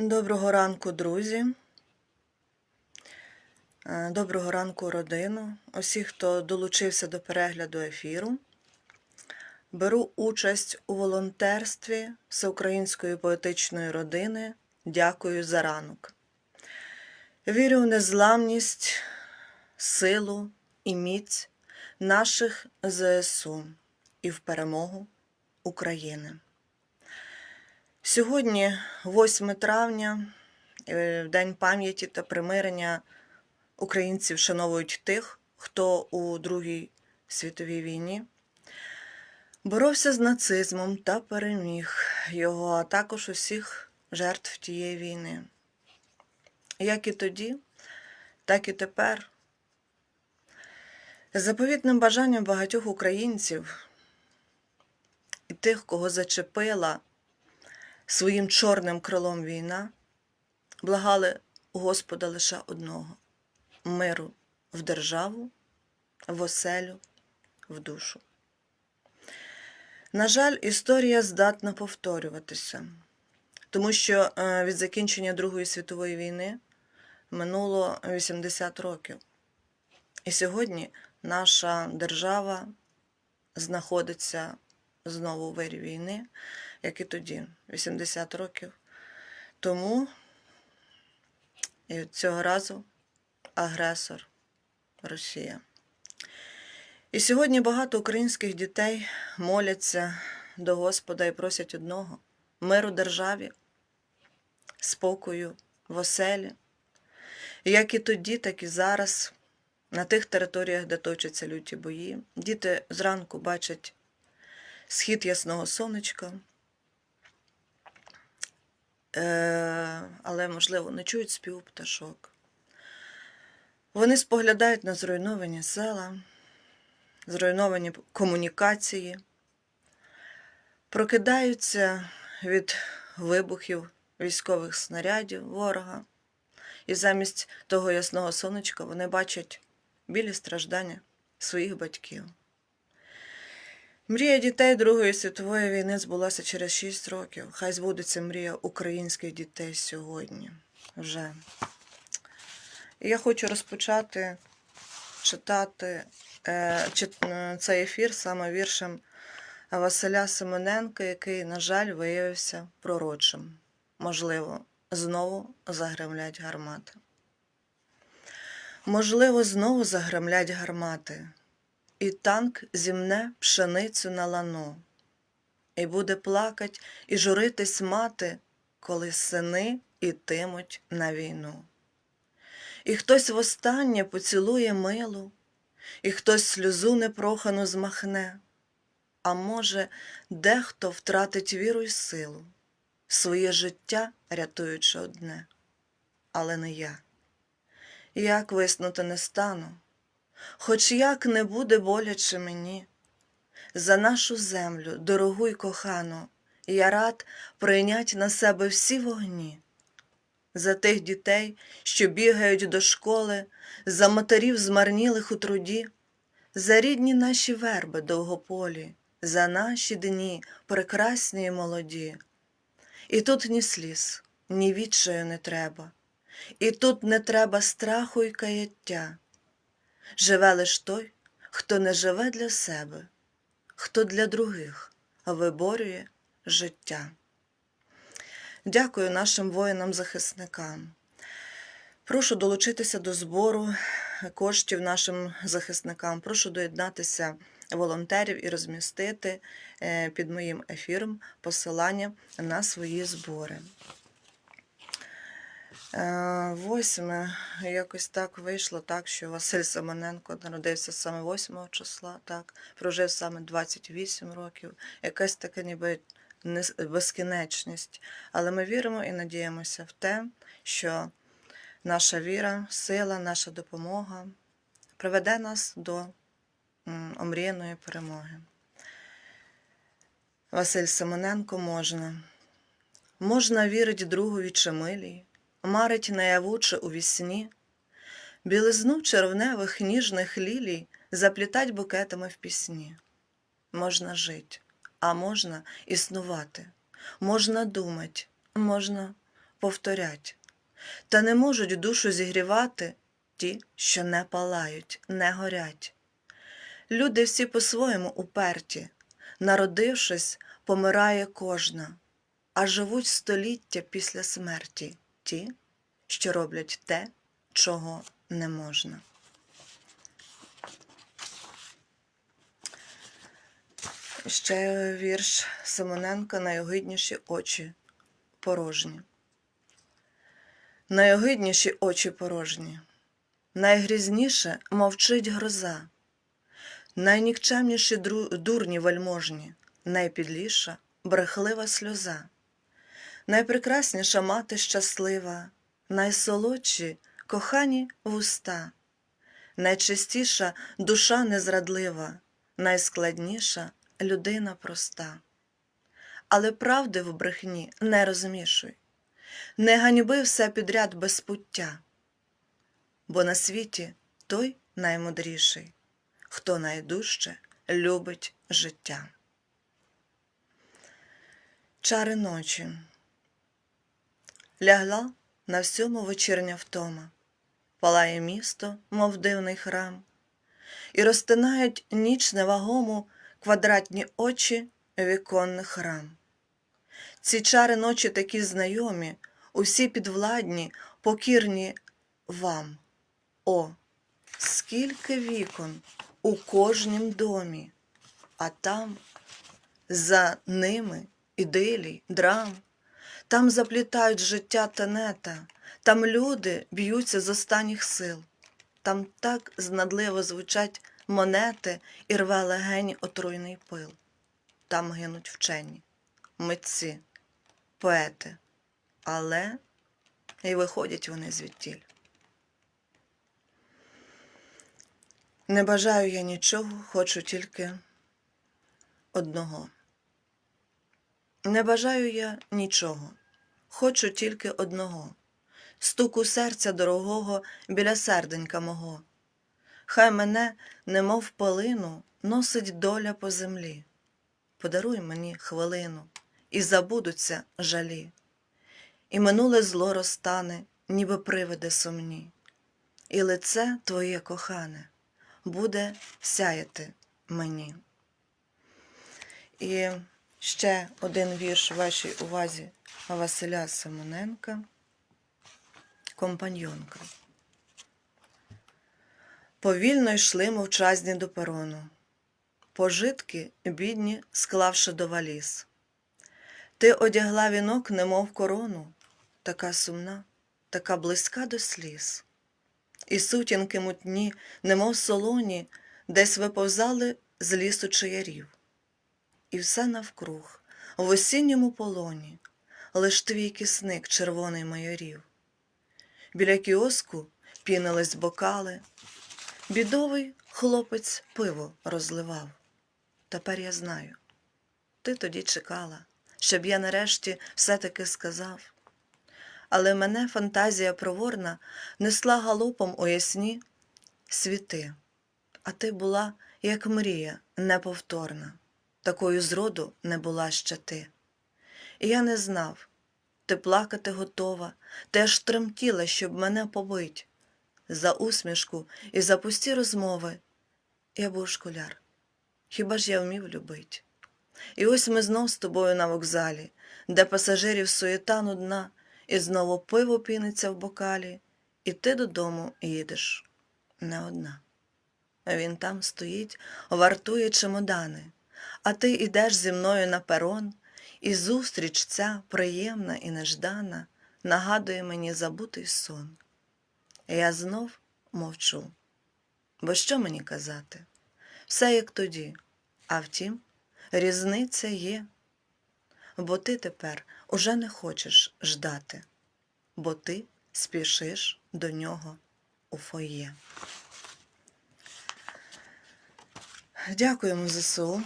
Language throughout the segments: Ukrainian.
Доброго ранку, друзі. Е, Доброго ранку, родину. Усі, хто долучився до перегляду ефіру. Беру участь у волонтерстві Всеукраїнської поетичної родини. Дякую за ранок. Вірю в незламність, силу і міць наших ЗСУ і в перемогу України. Сьогодні, 8 травня, е, День пам'яті та примирення українців вшановують тих, хто у Другій світовій війні боровся з нацизмом та переміг його, а також усіх жертв тієї війни. Як і тоді, так і тепер. Заповітним бажанням багатьох українців і тих, кого зачепила своїм чорним крилом війна, благали Господа лише одного миру в державу, в оселю, в душу. На жаль, історія здатна повторюватися, тому що е, від закінчення Другої світової війни минуло 80 років. І сьогодні наша держава знаходиться знову у вирі війни, як і тоді, 80 років. Тому і цього разу агресор Росія. І сьогодні багато українських дітей моляться до Господа і просять одного миру державі, спокою в оселі. Як і тоді, так і зараз, на тих територіях, де точаться люті бої, діти зранку бачать схід ясного сонечка, але, можливо, не чують спів пташок. Вони споглядають на зруйновані села, зруйновані комунікації, прокидаються від вибухів військових снарядів ворога, і замість того ясного сонечка вони бачать білі страждання своїх батьків. Мрія дітей Другої світової війни збулася через 6 років. Хай збудеться мрія українських дітей сьогодні вже. І я хочу розпочати читати е, чит- е, цей ефір саме віршем Василя Семененка, який, на жаль, виявився пророчим. Можливо, знову загремлять гармати. Можливо, знову загремлять гармати, і танк зімне пшеницю на лану, і буде плакать і журитись мати, коли сини ітимуть на війну. І хтось востаннє поцілує милу, і хтось сльозу непрохану змахне, а може, дехто втратить віру й силу, своє життя рятуючи одне, але не я. Як виснути не стану, хоч як не буде боляче мені, за нашу землю, дорогу й кохану, я рад прийнять на себе всі вогні за тих дітей, що бігають до школи, за матерів змарнілих у труді, за рідні наші верби довгополі, за наші дні прекрасні й молоді. І тут ні сліз, ні відчаю не треба, і тут не треба страху й каяття. Живе лиш той, хто не живе для себе, хто для других виборює життя. Дякую нашим воїнам-захисникам. Прошу долучитися до збору коштів нашим захисникам. Прошу доєднатися волонтерів і розмістити е, під моїм ефіром посилання на свої збори. Е, Восьме, якось так вийшло, так, що Василь Семененко народився саме 8 числа, так, прожив саме 28 років. Якась така ніби безкінечність. Але ми віримо і надіємося в те, що наша віра, сила, наша допомога приведе нас до омріяної перемоги. Василь Семененко можна. Можна вірить другові чи милій, марить наяву у вісні, білизну червневих ніжних лілій заплітать букетами в пісні. Можна жить, а можна існувати, можна думать, можна повторять, та не можуть душу зігрівати ті, що не палають, не горять. Люди всі по-своєму уперті, народившись, помирає кожна, а живуть століття після смерті ті, що роблять те, чого не можна. Ще вірш Симоненка Найогидніші очі порожні. Найогидніші очі порожні, найгрізніше мовчить гроза, найнікчемніші дурні вельможні, найпідліша брехлива сльоза, найпрекрасніша мати щаслива, найсолодші кохані вуста, найчистіша душа незрадлива, найскладніша людина проста. Але правди в брехні не розмішуй, не ганьби все підряд без пуття, бо на світі той наймудріший, хто найдужче любить життя. Чари ночі лягла на всьому вечірня втома, палає місто, мов дивний храм, і розтинають ніч невагому квадратні очі віконних рам. Ці чари ночі такі знайомі, усі підвладні, покірні вам. О, скільки вікон у кожнім домі, а там за ними ідилій, драм, там заплітають життя тенета, там люди б'ються з останніх сил, там так знадливо звучать монети і рве легені отруйний пил. Там гинуть вчені, митці, поети, але і виходять вони звідтіль. Не бажаю я нічого, хочу тільки одного. Не бажаю я нічого, хочу тільки одного, стуку серця дорогого біля серденька мого. Хай мене, немов полину, носить доля по землі. Подаруй мені хвилину, і забудуться жалі, і минуле зло розтане, ніби привиде сумні, і лице твоє кохане буде сяяти мені. І ще один вірш вашій увазі Василя Симоненка, компаньонка. Повільно йшли мовчазні до перону, пожитки бідні, склавши до валіз. Ти одягла вінок, немов корону, така сумна, така близька до сліз. І сутінки мутні, немов солоні, десь виповзали з лісу чаярів. І все навкруг, в осінньому полоні, лиш твій кисник червоний майорів. Біля кіоску пінились бокали, Бідовий хлопець пиво розливав. Тепер я знаю. Ти тоді чекала, щоб я нарешті все-таки сказав. Але мене фантазія проворна несла галопом у ясні світи, а ти була, як мрія, неповторна, такою зроду не була ще ти. І я не знав, ти плакати готова, ти аж тремтіла, щоб мене побить за усмішку і за пусті розмови. Я був школяр. Хіба ж я вмів любить? І ось ми знов з тобою на вокзалі, де пасажирів суєта нудна, і знову пиво піниться в бокалі, і ти додому їдеш не одна. Він там стоїть, вартує чемодани, а ти ідеш зі мною на перон, і зустріч ця приємна і неждана нагадує мені забутий сон. Я знов мовчу. Бо що мені казати? Все як тоді, а втім, різниця є. Бо ти тепер уже не хочеш ждати, бо ти спішиш до нього у фоє. Дякуємо ЗСУ.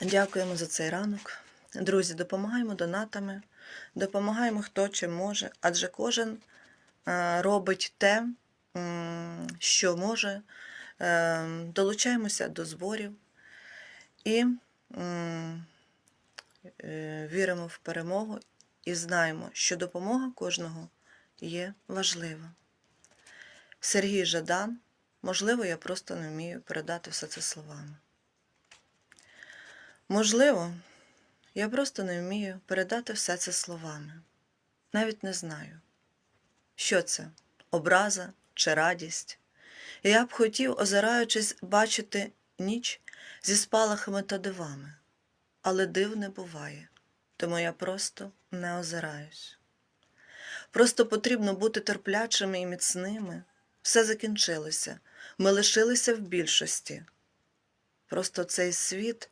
Дякуємо за цей ранок. Друзі, допомагаємо донатами, допомагаємо хто чим може, адже кожен е, робить те, що може. Е, Долучаємося до зборів і е, віримо в перемогу і знаємо, що допомога кожного є важлива. Сергій Жадан, можливо, я просто не вмію передати все це словами. Можливо, я просто не вмію передати все це словами. Навіть не знаю, що це образа чи радість. Я б хотів, озираючись, бачити ніч зі спалахами та дивами, але див не буває, тому я просто не озираюсь. Просто потрібно бути терплячими і міцними. Все закінчилося, ми лишилися в більшості. Просто цей світ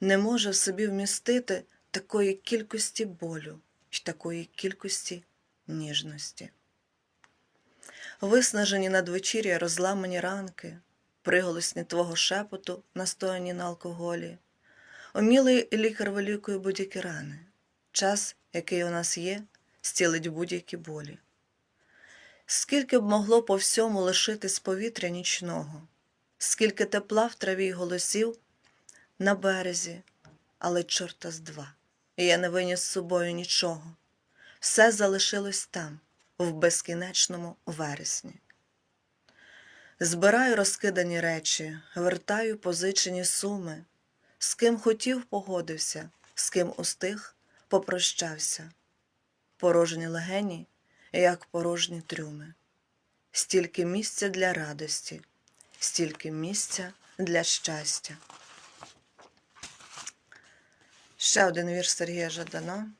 не може в собі вмістити такої кількості болю й такої кількості ніжності. Виснажені надвечір'я розламані ранки, приголосні твого шепоту, настояні на алкоголі, Умілий лікар вилікує будь-які рани. Час, який у нас є, стілить будь-які болі. Скільки б могло по всьому лишитись повітря нічного, скільки тепла в траві й голосів на березі, але чорта з два. Я не виніс з собою нічого. Все залишилось там, в безкінечному вересні. Збираю розкидані речі, вертаю позичені суми, з ким хотів, погодився, з ким устиг, попрощався. Порожні легені, як порожні трюми. Стільки місця для радості, стільки місця для щастя. Ще один вірш Сергія Жадана.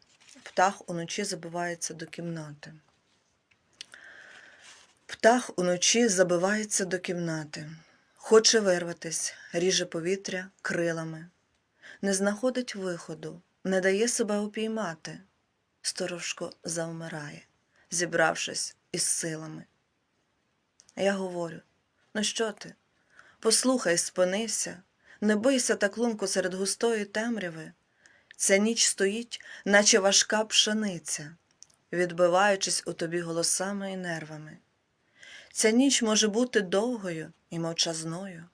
Птах уночі забивається до кімнати. Птах уночі забивається до кімнати, хоче вирватись, ріже повітря крилами, не знаходить виходу, не дає себе упіймати. Сторожко завмирає, зібравшись із силами. Я говорю: ну що ти? Послухай, спинися, не бийся так лунко серед густої темряви. Ця ніч стоїть, наче важка пшениця, відбиваючись у тобі голосами і нервами. Ця ніч може бути довгою і мовчазною.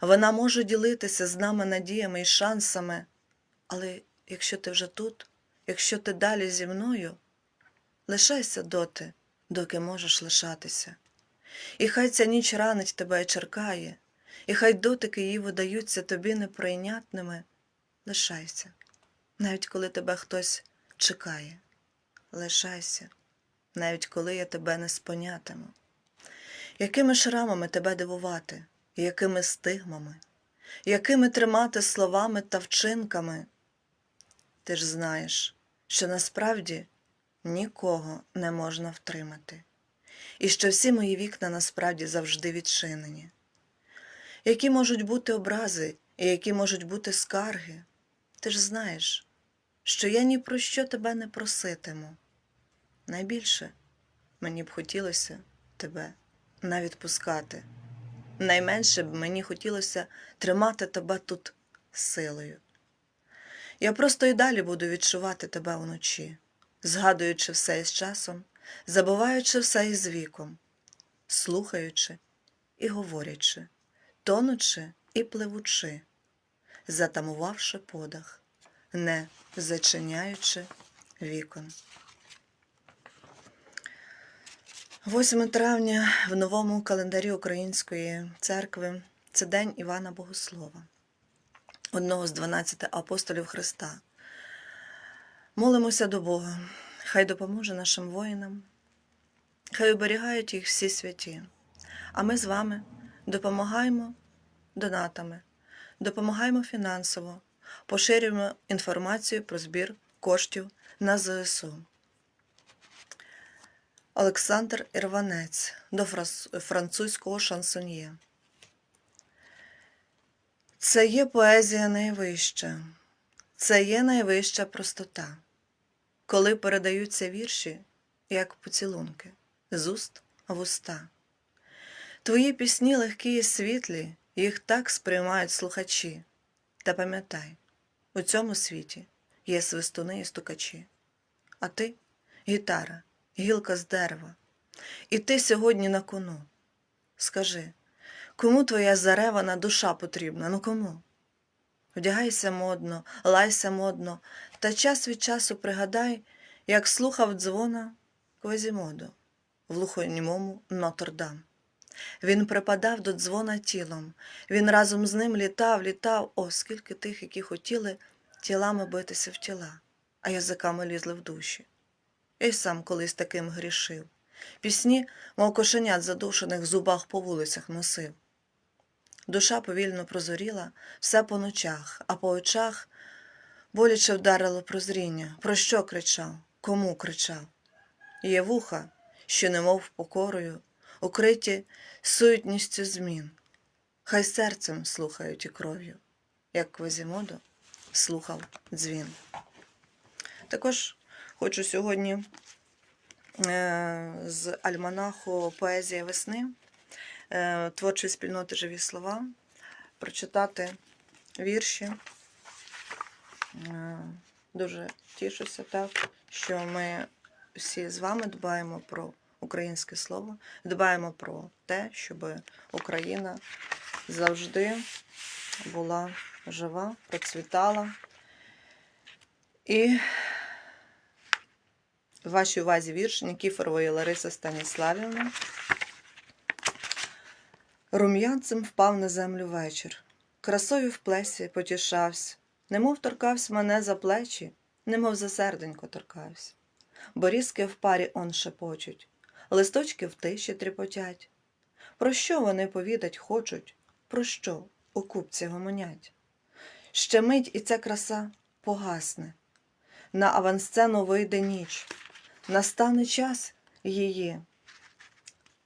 Вона може ділитися з нами надіями і шансами, але якщо ти вже тут, якщо ти далі зі мною, лишайся доти, доки можеш лишатися. І хай ця ніч ранить тебе і черкає, і хай дотики її видаються тобі неприйнятними, лишайся, навіть коли тебе хтось чекає. Лишайся, навіть коли я тебе не спонятиму. Якими шрамами тебе дивувати, якими стигмами, якими тримати словами та вчинками? Ти ж знаєш, що насправді нікого не можна втримати, і що всі мої вікна насправді завжди відчинені. Які можуть бути образи і які можуть бути скарги, ти ж знаєш, що я ні про що тебе не проситиму. Найбільше мені б хотілося тебе не відпускати. Найменше б мені хотілося тримати тебе тут силою. Я просто й далі буду відчувати тебе вночі, згадуючи все із часом, забуваючи все із віком, слухаючи і говорячи, тонучи і пливучи, затамувавши подих, не зачиняючи вікон. 8 травня в новому календарі Української церкви це День Івана Богослова, одного з 12 апостолів Христа. Молимося до Бога, хай допоможе нашим воїнам, хай оберігають їх всі святі. А ми з вами допомагаємо донатами, допомагаємо фінансово, поширюємо інформацію про збір коштів на ЗСУ. Олександр Ірванець до французького шансоньє. Це є поезія найвища, це є найвища простота, коли передаються вірші, як поцілунки, з уст в уста. Твої пісні легкі і світлі, їх так сприймають слухачі. Та пам'ятай, у цьому світі є свистуни і стукачі, а ти гітара гілка з дерева. І ти сьогодні на кону. Скажи, кому твоя заревана душа потрібна? Ну кому? Вдягайся модно, лайся модно, та час від часу пригадай, як слухав дзвона Квазімоду в глухонімому Нотр-Дам. Він припадав до дзвона тілом, він разом з ним літав, літав, о, скільки тих, які хотіли тілами битися в тіла, а язиками лізли в душі. Я й сам колись таким грішив. Пісні, мов кошенят задушених зубах по вулицях носив. Душа повільно прозоріла, все по ночах, а по очах боляче вдарило прозріння. Про що кричав? Кому кричав? Є вуха, що немов покорою, укриті суетністю змін. Хай серцем слухають і кров'ю, як Квазімодо слухав дзвін. Також хочу сьогодні е, з альманаху Поезія весни е, творчої спільноти Живі слова прочитати вірші. Е, Дуже тішуся так, що ми всі з вами дбаємо про українське слово, дбаємо про те, щоб Україна завжди була жива, процвітала. І в вашій увазі вірш Нікіфорової Лариси Станіславівни. Рум'янцем впав на землю вечір. Красою в плесі потішався, немов торкався мене за плечі, немов за серденько торкався. Борізки в парі он шепочуть, листочки в тиші тріпотять. Про що вони повідать хочуть, про що у купці гомонять? Ще мить і ця краса погасне. На авансцену вийде ніч, настане час її.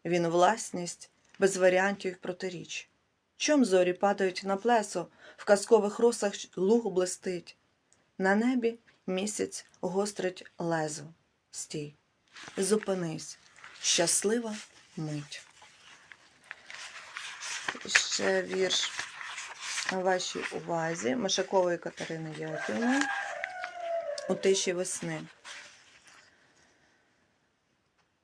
Він власність без варіантів протиріч. Чом зорі падають на плесо, в казкових росах луг блистить. На небі місяць гострить лезо. Стій, зупинись, щаслива мить. Ще вірш вашій увазі Мишакової Катерини Яківни у тиші весни.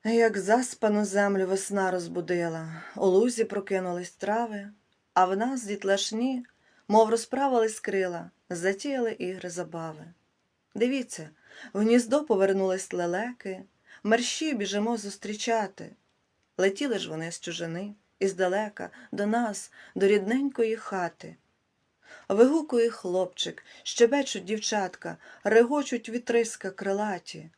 Як заспану землю весна розбудила, у лузі прокинулись трави, а в нас дітлашні, мов розправились крила, затіяли ігри забави. Дивіться, в гніздо повернулись лелеки, мерщі біжимо зустрічати. Летіли ж вони з чужини, іздалека, до нас, до рідненької хати. Вигукує хлопчик, щебечуть дівчатка, регочуть вітриська крилаті.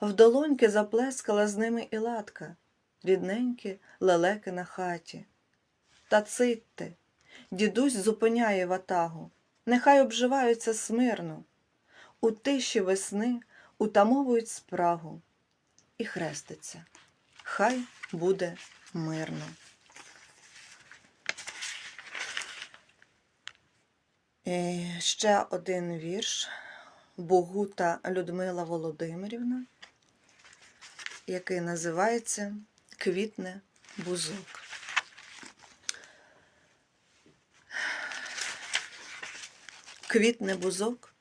В долоньки заплескала з ними і латка, рідненькі лелеки на хаті. Та цитьте, дідусь зупиняє ватагу, нехай обживаються смирно, у тиші весни утамовують спрагу і хреститься. Хай буде мирно. І ще один вірш Богута Людмила Володимирівна, який називається Квітне бузок. Квітне бузок,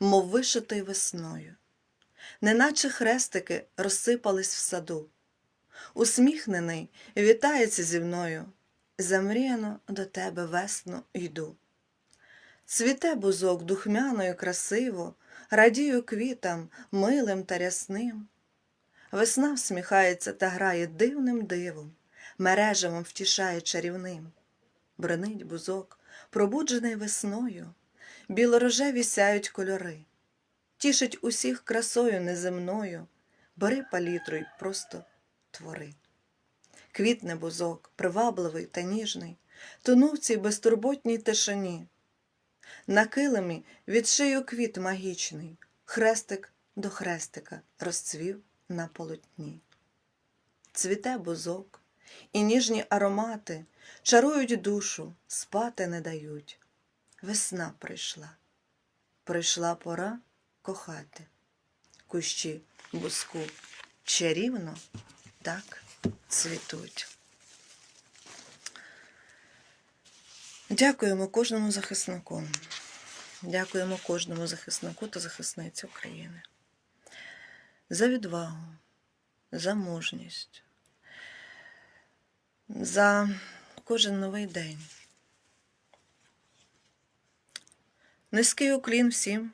мов вишитий весною, неначе хрестики розсипались в саду. Усміхнений вітається зі мною, замріяно до тебе весно йду. Цвіте бузок духмяною красиво, радію квітам, милим та рясним. Весна всміхається та грає дивним дивом, мережевом втішає чарівним. Бренить бузок, пробуджений весною, білорожеві сяють кольори, тішить усіх красою неземною, бери палітру й просто твори. Квітне бузок, привабливий та ніжний, тонув цій безтурботній тишині. На килимі відшию квіт магічний, хрестик до хрестика розцвів на полотні. Цвіте бузок, і ніжні аромати чарують душу, спати не дають. Весна прийшла, прийшла пора кохати. Кущі бузку чарівно так цвітуть. Дякуємо кожному захиснику. Дякуємо кожному захиснику та захисниці України за відвагу, за мужність, за кожен новий день. Низький уклін всім,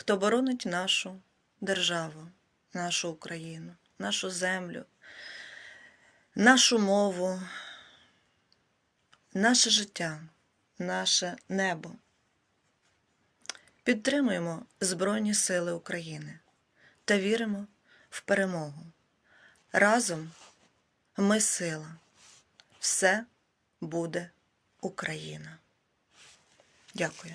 хто боронить нашу державу, нашу Україну, нашу землю, нашу мову, наше життя, наше небо. Підтримуємо Збройні Сили України та віримо в перемогу. Разом ми сила. Все буде Україна. Дякую.